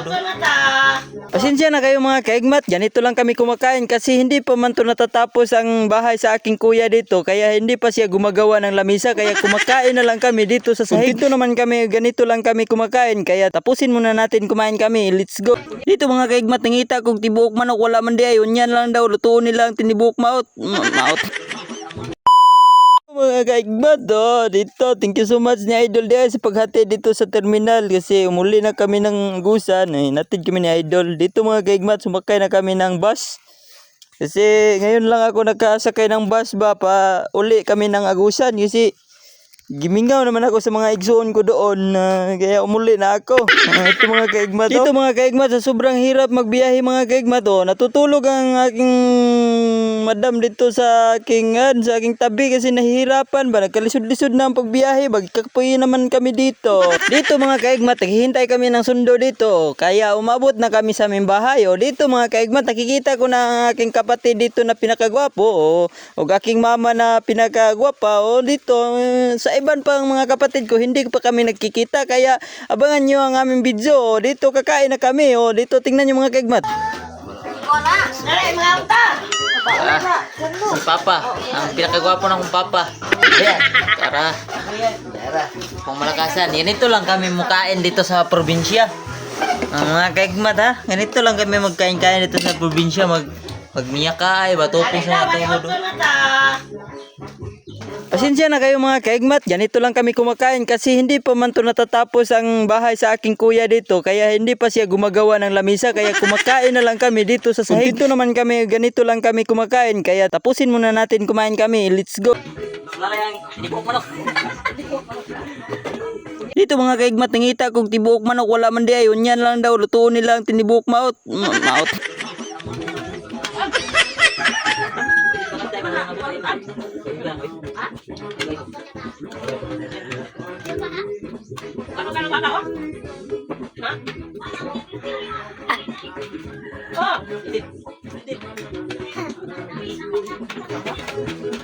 tuhod. oh. Pasensya na kayo mga kaigmat, ganito lang kami kumakain kasi hindi pa man to natatapos ang bahay sa aking kuya dito kaya hindi pa siya gumagawa ng lamisa kaya kumakain na lang kami dito sa sahig. Dito naman kami, ganito lang kami kumakain kaya tapusin muna natin kumain kami, let's go. Dito mga kaigmat, nangita kung tibuok manok wala man di ayon, yan lang daw, lutuon nila ang tinibuok maot. Ma- maot. Mga kaigmat, oh, dito, thank you so much ni Idol Dia sa paghati dito sa terminal. Kasi umuli na kami ng gusan, eh, natid kami ni Idol. Dito mga kaigmat, sumakay na kami ng bus. Kasi ngayon lang ako nakasakay ng bus ba? Pa uli kami ng agusan. Kasi gimingaw naman ako sa mga igsoon ko doon ah, kaya umuli na ako. Ah, ito mga kaigmat. Dito mga kaigmat sa sobrang hirap magbiyahe mga kaigmat oh. Natutulog ang aking madam dito sa aking an, sa aking tabi kasi nahihirapan ba nagkalisod-lisod na ang pagbiyahe bagkakapuyin naman kami dito. Dito mga kaigmat naghihintay kami ng sundo dito kaya umabot na kami sa aming bahay oh. Dito mga kaigmat nakikita ko na ang aking kapatid dito na pinakagwapo oh. o aking mama na pinakagwapa oh. Dito eh, sa iban pang mga kapatid ko hindi pa kami nagkikita kaya abangan nyo ang aming video oh. Dito kakain na kami oh. Dito tingnan nyo mga kaigmat. Si Papa, ang pinakagwapo ng Papa. Ayan, tara. Kung malakasan, ganito lang kami mukain dito sa probinsya. Ang mga kaigmat ha, ganito lang kami magkain-kain dito sa probinsya. Mag magmiyakay, batupong sa mga tuhod. Pasensya na kayo mga kaigmat, ganito lang kami kumakain kasi hindi pa man to natatapos ang bahay sa aking kuya dito. Kaya hindi pa siya gumagawa ng lamisa. Kaya kumakain na lang kami dito sa sahig. Dito naman kami, ganito lang kami kumakain. Kaya tapusin muna natin kumain kami, let's go. Dito mga kaigmat, nangita kung tibuok manok. Wala man di ayon, yan lang daw, lutuon nila ang tinibuok maot. Ano ka naman ako? Ha? Oh!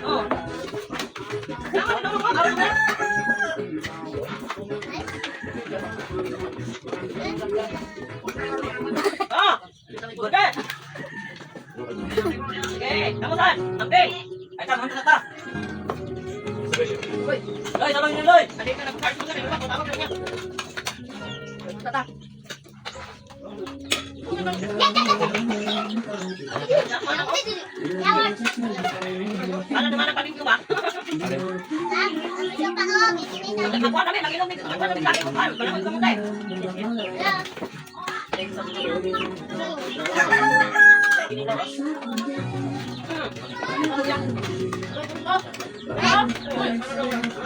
Oh! Naman naman ko ako na! Thank you. Ay, namutan! Ay, tamang na ta! Loy! Loy, tamang nyo, Loy! Alin ka na kung kaya mo ka, tamang nyo! Tata! Ano naman Thank you.